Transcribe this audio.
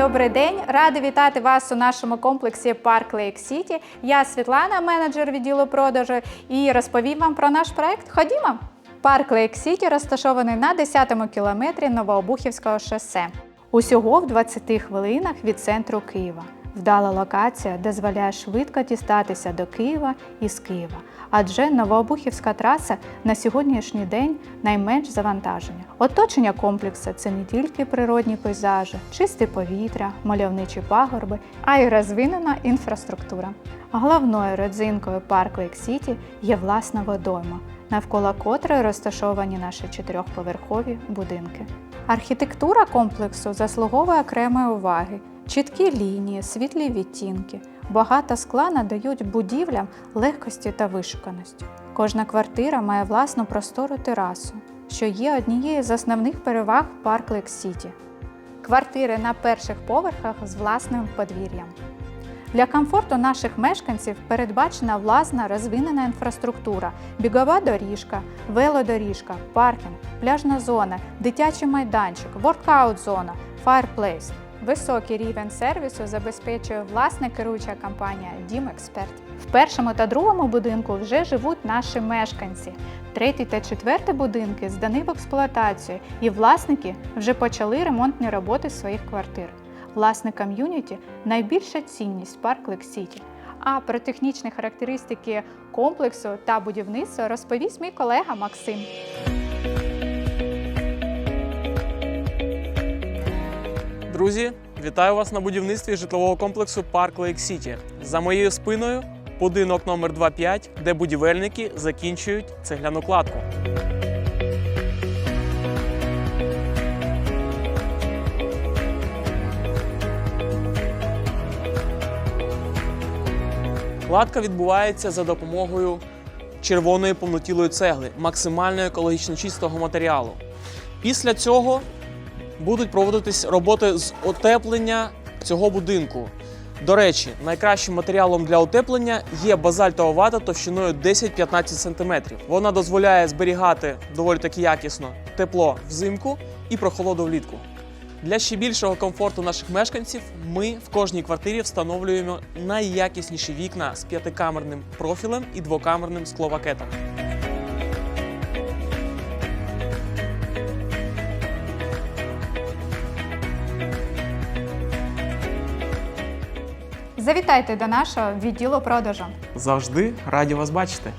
Добрий день, ради вітати вас у нашому комплексі Парк Лейк Сіті. Я Світлана, менеджер відділу продажу, і розповім вам про наш проект. Ходімо. Парк Лейк Сіті розташований на 10-му кілометрі Новообухівського шосе. Усього в 20 хвилинах від центру Києва. Вдала локація дозволяє швидко дістатися до Києва і з Києва, адже Новообухівська траса на сьогоднішній день найменш завантаження. Оточення комплексу це не тільки природні пейзажі, чисте повітря, мальовничі пагорби, а й розвинена інфраструктура. Головною родзинкою парк Лейк Сіті є власна водойма, навколо котрої розташовані наші чотирьохповерхові будинки. Архітектура комплексу заслуговує окремої уваги. Чіткі лінії, світлі відтінки, багато скла надають будівлям легкості та вишуканості. Кожна квартира має власну простору терасу, що є однією з основних переваг Лейк Сіті. Квартири на перших поверхах з власним подвір'ям. Для комфорту наших мешканців передбачена власна розвинена інфраструктура, бігова доріжка, велодоріжка, паркінг, пляжна зона, дитячий майданчик, воркаут-зона, фаєрплейс. Високий рівень сервісу забезпечує власна керуюча компанія Дім Експерт. В першому та другому будинку вже живуть наші мешканці. Третій та четвертий будинки здані в експлуатацію, і власники вже почали ремонтні роботи своїх квартир. Власне ком'юніті найбільша цінність парк Лек Сіті. А про технічні характеристики комплексу та будівництва розповість мій колега Максим. Друзі, вітаю вас на будівництві житлового комплексу Парк Лейк Сіті. За моєю спиною будинок номер 25, де будівельники закінчують цегляну кладку. Кладка відбувається за допомогою червоної повнотілої цегли, максимально екологічно чистого матеріалу. Після цього будуть проводитись роботи з отеплення цього будинку. До речі, найкращим матеріалом для утеплення є базальтова вата товщиною 10-15 см. Вона дозволяє зберігати доволі таки якісно тепло взимку і прохолоду влітку. Для ще більшого комфорту наших мешканців ми в кожній квартирі встановлюємо найякісніші вікна з п'ятикамерним профілем і двокамерним склопакетом. Завітайте до нашого відділу продажу. Завжди раді вас бачити.